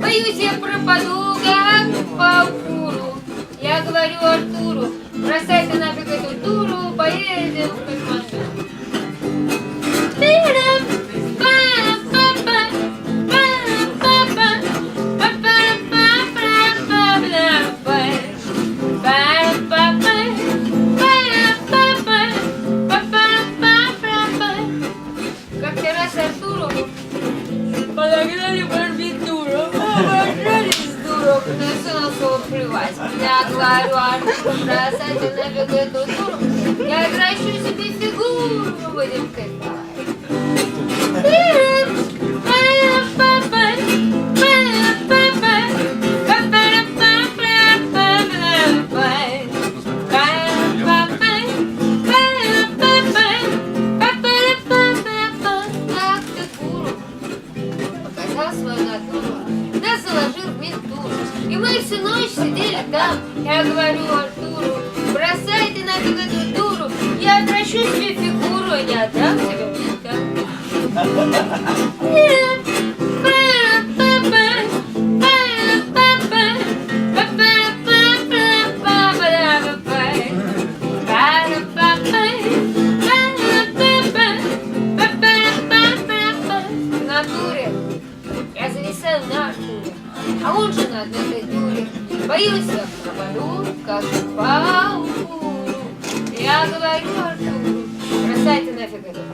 Боюсь, я пропаду, как по укуру. Я говорю Артуру, бросай ты нафиг эту дуру, поедем в па-па-па-па-па. Как-то раз Артуру подогнали Я говорю Артуру, бросайте нафиг эту дуру, я играю себе фигуру, будем кайфовать. Свою натуру, И мы всю ночь сидели там, я говорю Артуру, бросай ты нафиг эту дуру, я отращу себе фигуру и не отдам тебе. Ментам. А он же на этой дуре. Боюсь, я пропаду, как укуру. Я говорю Артуру, бросайте нафиг эту